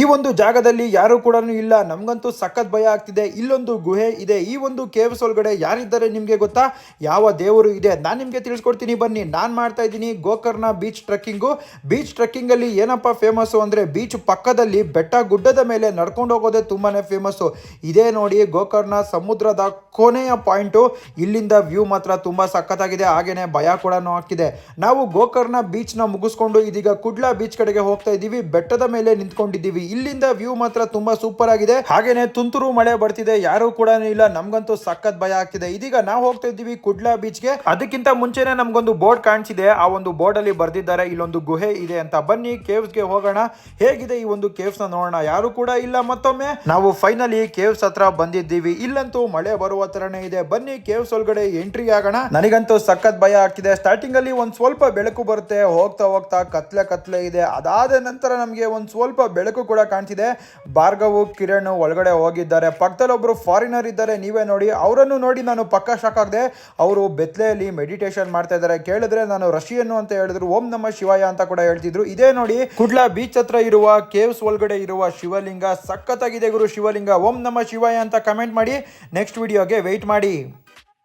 ಈ ಒಂದು ಜಾಗದಲ್ಲಿ ಯಾರು ಕೂಡ ಇಲ್ಲ. ನಮಗಂತೂ ಸಖತ್ ಭಯ ಆಗ್ತಿದೆ. ಇಲ್ಲೊಂದು ಗುಹೆ ಇದೆ. ಈ ಒಂದು ಕೇವ್ಸ್ ಒಳಗಡೆ ಯಾರಿದ್ದಾರೆ ನಿಮಗೆ ಗೊತ್ತಾ? ಯಾವ ದೇವರು ಇದೆ? ನಾನು ನಿಮಗೆ ತಿಳಿಸ್ಕೊಡ್ತೀನಿ. ಬನ್ನಿ. ನಾನು ಮಾಡ್ತಾ ಇದ್ದೀನಿ ಗೋಕರ್ಣ ಬೀಚ್ ಟ್ರಕ್ಕಿಂಗು ಬೀಚ್ ಟ್ರೆಕ್ಕಿಂಗಲ್ಲಿ ಏನಪ್ಪ ಫೇಮಸ್ಸು ಅಂದರೆ ಬೀಚ್ ಪಕ್ಕದಲ್ಲಿ ಬೆಟ್ಟ ಗುಡ್ಡದ ಮೇಲೆ ನಡ್ಕೊಂಡು ಹೋಗೋದೇ ತುಂಬಾ ಫೇಮಸ್ಸು ಇದೇ ನೋಡಿ ಗೋಕರ್ಣ ಸಮುದ್ರದ ಕೊನೆಯ ಪಾಯಿಂಟು ಇಲ್ಲಿಂದ ವ್ಯೂ ಮಾತ್ರ ತುಂಬ ಸಖತ್ತಾಗಿದೆ ಹಾಗೆಯೇ ಭಯ ಕೂಡ ಆಗ್ತಿದೆ. ನಾವು ಗೋಕರ್ಣ ಬೀಚ್ನ ಮುಗಿಸ್ಕೊಂಡು ಇದೀಗ ಕುಡ್ಲಾ ಬೀಚ್ ಕಡೆಗೆ ಹೋಗ್ತಾ ಇದ್ದೀವಿ ಬೆಟ್ಟದ ಮೇಲೆ ನಿಂತ್ಕೊಂಡಿದ್ದೀವಿ. ಇಲ್ಲಿಂದ ವ್ಯೂ ಮಾತ್ರ ತುಂಬಾ ಸೂಪರ್ ಆಗಿದೆ. ಹಾಗೇನೆ ತುಂತುರು ಮಳೆ ಬರ್ತಿದೆ, ಯಾರು ಕೂಡ ಇಲ್ಲ. ನಮ್ಗಂತೂ ಸಖತ್ ಭಯ ಆಗ್ತಿದೆ. ಇದೀಗ ನಾವು ಹೋಗ್ತಾ ಇದ್ದೀವಿ ಕುಡ್ಲಾ ಬೀಚ್ಗೆ. ಅದಕ್ಕಿಂತ ಮುಂಚೆನೆ ನಮ್ಗೊಂದು ಬೋರ್ಡ್ ಕಾಣಿಸಿದೆ. ಆ ಒಂದು ಬೋರ್ಡ್ ಅಲ್ಲಿ ಬರ್ದಿದ್ದಾರೆ. ಇಲ್ಲೊಂದು ಗುಹೆ ಇದೆ ಅಂತ. ಬನ್ನಿ ಕೇವ್ಸ್ಗೆ ಹೋಗೋಣ. ಹೇಗಿದೆ ಈ ಒಂದು ಕೇವ್ಸ್ನ ನೋಡೋಣ. ಯಾರು ಕೂಡ ಇಲ್ಲ ಮತ್ತೊಮ್ಮೆ. ನಾವು ಫೈನಲಿ ಕೇವ್ಸ್ ಹತ್ರ ಬಂದಿದ್ದೀವಿ. ಇಲ್ಲಂತೂ ಮಳೆ ಬರುವ ತರನೇ ಇದೆ. ಬನ್ನಿ ಕೇವ್ಸ್ ಒಳಗಡೆ ಎಂಟ್ರಿ ಆಗೋಣ. ನನಗಂತೂ ಸಖತ್ ಭಯ ಆಗ್ತಿದೆ. ಸ್ಟಾರ್ಟಿಂಗ್ ಅಲ್ಲಿ ಒಂದ್ ಸ್ವಲ್ಪ ಬೆಳಕು ಬರುತ್ತೆ. ಹೋಗ್ತಾ ಹೋಗ್ತಾ ಕತ್ಲೆ ಕತ್ಲೆ ಇದೆ. ಅದಾದ ನಂತರ ನಮಗೆ ಒಂದ್ ಸ್ವಲ್ಪ ಬೆಳಕು ಕೂಡ ಕಾಣ್ತಿದೆ. ಭಾರ್ಗವು, ಕಿರಣ್ ಒಳಗಡೆ ಹೋಗಿದ್ದಾರೆ. ಪಕ್ಕದಲ್ಲಿ ಒಬ್ಬರು ಫಾರಿನರ್ ಇದ್ದಾರೆ. ನೀವೇ ನೋಡಿ, ಅವರನ್ನು ನೋಡಿ ನಾನು ಪಕ್ಕ ಶಾಕ್ ಆಗದೆ. ಅವರು ಬೆತ್ಲೆಯಲ್ಲಿ ಮೆಡಿಟೇಷನ್ ಮಾಡ್ತಾ ಇದ್ದಾರೆ. ಕೇಳಿದ್ರೆ ನಾನು ರಶಿಯನ್ನು ಅಂತ ಹೇಳಿದ್ರು. ಓಂ ನಮ್ಮ ಶಿವಾಯ ಅಂತ ಕೂಡ ಹೇಳ್ತಿದ್ರು. ಇದೇ ನೋಡಿ, ಕುಡ್ಲಾ ಬೀಚ್ ಹತ್ರ ಇರುವ ಕೇವ್ಸ್ ಒಳಗಡೆ ಇರುವ ಶಿವಲಿಂಗ ಸಖತ್ತಾಗಿದೆ ಗುರು ಶಿವಲಿಂಗ. ಓಂ ನಮ್ಮ ಶಿವಾಯ ಅಂತ ಕಮೆಂಟ್ ಮಾಡಿ ನೆಕ್ಸ್ಟ್ ವಿಡಿಯೋಗೆ ವೆಯ್ಟ್ ಮಾಡಿ.